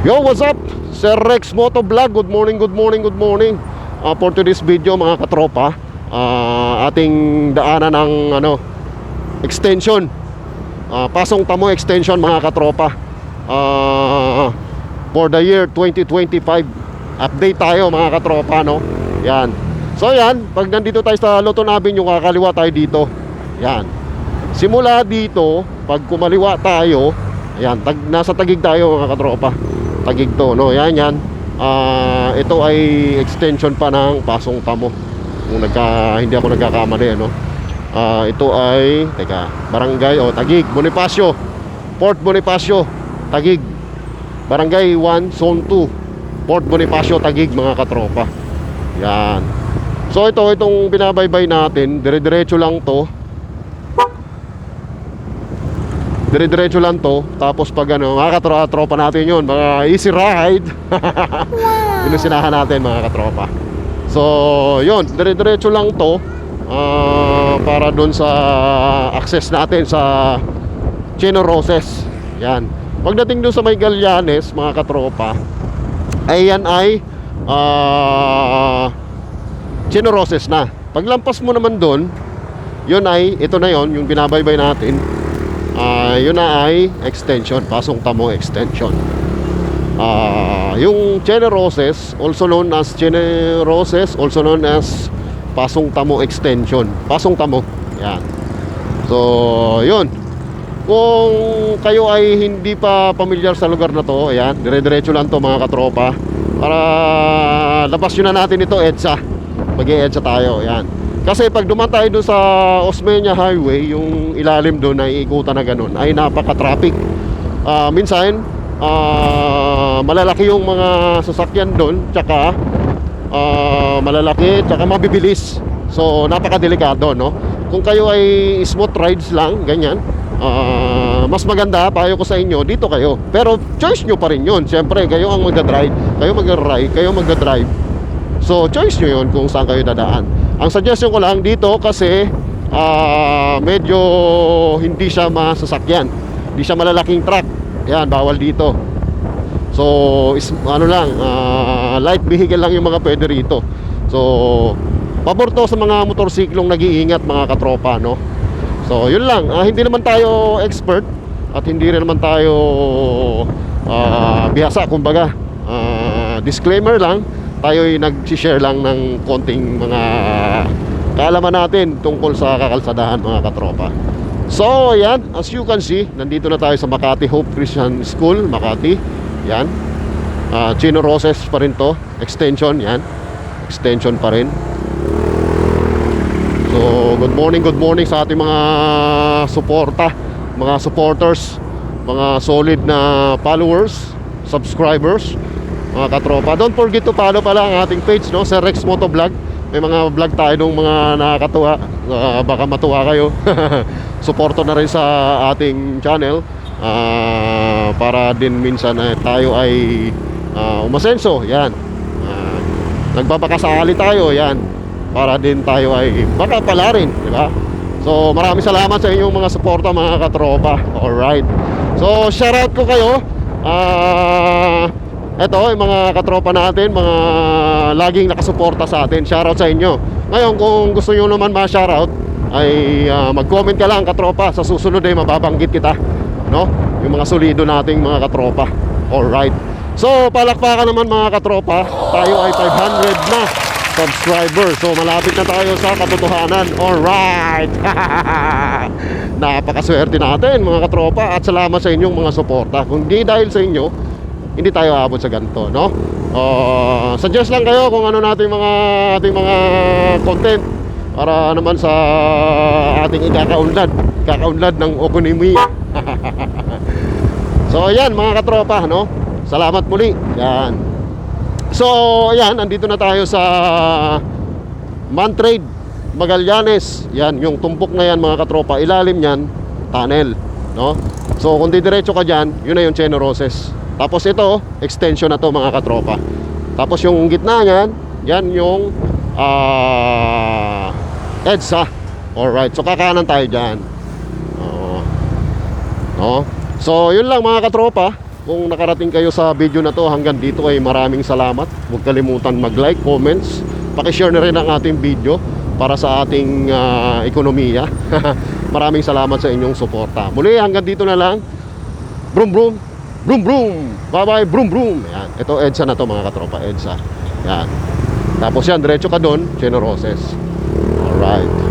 Yo, what's up? Sir Rex Moto Vlog. Good morning, good morning, good morning. Uh, for today's video mga katropa, uh, ating daanan ng ano, extension. Uh, Pasong Tamo extension mga katropa. Uh, for the year 2025. Update tayo mga katropa, no? Yan. So yan, pag nandito tayo sa Lotto Avenue, kakaliwa tayo dito. Yan. Simula dito, pag kumaliwa tayo, ayan, tag, nasa tagig tayo mga katropa. Tagig to, no? Yan, yan. Ah, ito ay extension pa ng Pasong Tamo. Kung nagka, hindi ako nagkakamali, ano? Ah, ito ay, teka, Barangay, o Tagig, Bonifacio. Port Bonifacio, Tagig. Barangay 1, Zone 2. Port Bonifacio, Tagig, mga katropa. Yan. So ito, itong binabaybay natin, dire-diretso lang to. Dire-diretso lang to. Tapos pag ano, mga katropa tropa natin yun, mga easy ride. Yun ang sinahan natin mga katropa. So, yun, dire-diretso lang to. ah, para doon sa access natin sa Chino Roses. Yan. Pagdating doon sa may Gallanes, mga katropa, ay yan ay ah Chino Roses na. Paglampas mo naman doon, yun ay, ito na yon yung binabaybay natin. Ah, yun na ay extension, Pasong Tamo extension. Ah, yung Chene Roses, also known as Chene Roses, also known as Pasong Tamo extension. Pasong Tamo. Yan. So, yun. Kung kayo ay hindi pa pamilyar sa lugar na to, ayan, dire-diretso lang to mga katropa. Para labas yun na natin ito, EDSA. Mag-EDSA tayo, ayan. Kasi pag duman tayo doon sa Osmeña Highway, yung ilalim doon na iikutan na ganun, ay napaka-traffic. Ah, minsan, ah, malalaki yung mga sasakyan doon, tsaka ah, malalaki, tsaka mabibilis. So, napaka-delikado, no? Kung kayo ay smooth rides lang, ganyan, ah, mas maganda, payo ko sa inyo, dito kayo. Pero choice nyo pa rin yun. Siyempre, kayo ang magdadrive, kayo mag-ride, kayo magdadrive. So, choice nyo yun kung saan kayo dadaan. Ang suggestion ko lang dito kasi ah, medyo hindi siya masasakyan. Hindi siya malalaking truck. Yan, bawal dito. So, is, ano lang, ah, light vehicle lang yung mga pwede rito. So, pabor to sa mga motorsiklong nag-iingat mga katropa, no? So, yun lang. Ah, hindi naman tayo expert at hindi rin naman tayo ah, bihasa, kumbaga. Ah, disclaimer lang, tayo ay nag-share lang ng konting mga kaalaman natin tungkol sa kakalsadahan mga katropa. So, yan, as you can see, nandito na tayo sa Makati Hope Christian School, Makati. Yan. Ah, Chino Roses pa rin to, extension, yan. Extension pa rin. So, good morning, good morning sa ating mga suporta, mga supporters, mga solid na followers, subscribers, mga katropa. Don't forget to follow pala ang ating page, no? Sir Rex Moto Vlog. May mga vlog tayo nung mga nakakatuwa. Ah, baka matuwa kayo. Suporto na rin sa ating channel. Ah, para din minsan eh, tayo ay ah, umasenso. Yan. Ah, nagbabakasali tayo. Yan para din tayo ay baka pala rin, di ba? So, maraming salamat sa inyong mga suporta mga katropa. Alright. So, shout out ko kayo. Ah, eto, yung mga katropa natin, mga laging nakasuporta sa atin. Shout out sa inyo. Ngayon, kung gusto nyo naman ma-shout out, ay ah, mag-comment ka lang katropa. Sa susunod ay mababanggit kita. No? Yung mga solido nating mga katropa. Alright. So, palakpakan naman mga katropa. Tayo ay 500 na subscriber. So malapit na tayo sa katotohanan. Alright! Napakaswerte natin mga katropa at salamat sa inyong mga suporta. Kung di dahil sa inyo, hindi tayo abot sa ganito, no? Uh, suggest lang kayo kung ano natin mga ating mga content para naman sa ating ikakaunlad, kakaunlad ng ekonomiya. so ayan mga katropa, no? Salamat muli. Yan. So, ayan, andito na tayo sa Mantrade, Magallanes. Yan, yung tumpok na yan mga katropa, ilalim yan, tunnel, no? So, kung didiretso ka dyan, yun na yung Cheno Roses. Tapos ito, extension na to mga katropa. Tapos yung gitna niyan, yan yung ah EDSA. Alright, so kakanan tayo dyan. Oo. No? So, yun lang mga katropa. kung nakarating kayo sa video na to hanggang dito ay maraming salamat. Huwag kalimutan mag-like, comments, pakishare na rin ang ating video para sa ating ah, ekonomiya. maraming salamat sa inyong suporta. Muli hanggang dito na lang. Brum brum. Brum brum. Bye bye. Brum brum. Yan. Ito EDSA na to mga katropa. EDSA. Yan. Tapos yan, diretso ka doon, Generoses. Alright.